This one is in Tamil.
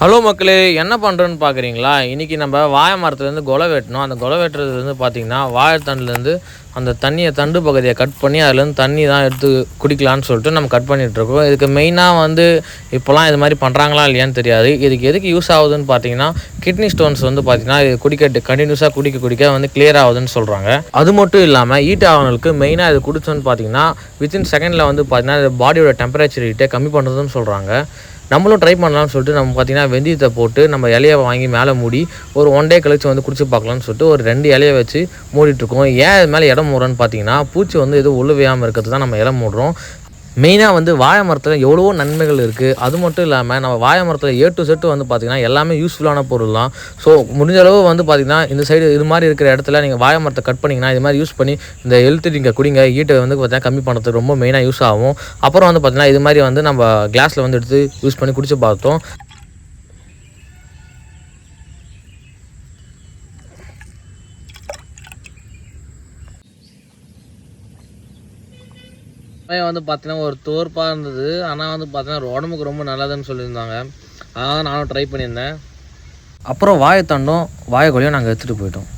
ஹலோ மக்களே என்ன பண்ணுறோன்னு பார்க்குறீங்களா இன்றைக்கி நம்ம வாழை மரத்துலேருந்து கொலை வெட்டணும் அந்த கொலை வெட்டுறது வந்து பார்த்திங்கன்னா வாழைத்தண்டுலேருந்து அந்த தண்ணியை தண்டு பகுதியை கட் பண்ணி அதுலேருந்து தண்ணி தான் எடுத்து குடிக்கலான்னு சொல்லிட்டு நம்ம கட் பண்ணிகிட்ருக்கோம் இதுக்கு மெயினாக வந்து இப்போலாம் இது மாதிரி பண்ணுறாங்களா இல்லையான்னு தெரியாது. இதுக்கு எதுக்கு யூஸ் ஆகுதுன்னு பார்த்தீங்கன்னா கிட்னி ஸ்டோன்ஸ் வந்து பார்த்திங்கன்னா இது குடிக்க கண்டினியூஸாக குடிக்க குடிக்க வந்து கிளியர் ஆகுதுன்னு சொல்கிறாங்க அது மட்டும் இல்லாமல் ஈட் ஆகவங்களுக்கு மெயினாக இது குடிச்சோன்னு பார்த்தீங்கன்னா வித்தின் செகண்டில் வந்து பார்த்திங்கன்னா இது பாடியோட டெம்பரேச்சர் ஹீட்டை கம்மி பண்ணுறதுன்னு சொல்கிறாங்க நம்மளும் ட்ரை பண்ணலாம்னு சொல்லிட்டு நம்ம பார்த்தீங்கன்னா வெந்தயத்தை போட்டு நம்ம இலையை வாங்கி மேலே மூடி ஒரு ஒன் டே கழிச்சு வந்து குடிச்சு பார்க்கலாம்னு சொல்லிட்டு ஒரு ரெண்டு இலையை வச்சு மூடிட்டுருக்கோம் ஏன் இது மேலே இடம் மூடுறோன்னு பார்த்தீங்கன்னா பூச்சி வந்து எதுவும் உழுவையாமல் இருக்கிறது தான் நம்ம இடம் மூடுறோம். மெயினாக வந்து வாழை மரத்தில் எவ்வளவோ நன்மைகள் இருக்குது அது மட்டும் இல்லாமல் நம்ம வாழை மரத்தில் ஏ டு செட்டு வந்து பார்த்திங்கன்னா எல்லாமே யூஸ்ஃபுல்லான பொருள் தான். ஸோ முடிஞ்சளவு வந்து பார்த்திங்கன்னா இந்த சைடு இது மாதிரி இருக்கிற இடத்துல நீங்கள் வாழை மரத்தை கட் பண்ணிங்கன்னா இது மாதிரி யூஸ் பண்ணி இந்த ஹெல்த்து நீங்கள் குடிங்க. ஈட்டை வந்து பார்த்திங்கன்னா கம்மி பண்ணுறதுக்கு ரொம்ப மெயினாக யூஸ் ஆகும். அப்புறம் வந்து பார்த்திங்கன்னா இது மாதிரி வந்து நம்ம கிளாஸில் வந்து எடுத்து யூஸ் பண்ணி குடிச்சு பார்த்தோம். வந்து பார்த்தீங்கன்னா ஒரு தோற்பாக இருந்தது. ஆனால் வந்து பார்த்தீங்கன்னா உடம்புக்கு ரொம்ப நல்லதுன்னு சொல்லியிருந்தாங்க. அதனால் நானும் ட்ரை பண்ணியிருந்தேன். அப்புறம் வாழைத்தண்டும் வாழைக்கொழியும் நாங்கள் எடுத்துகிட்டு போயிட்டோம்.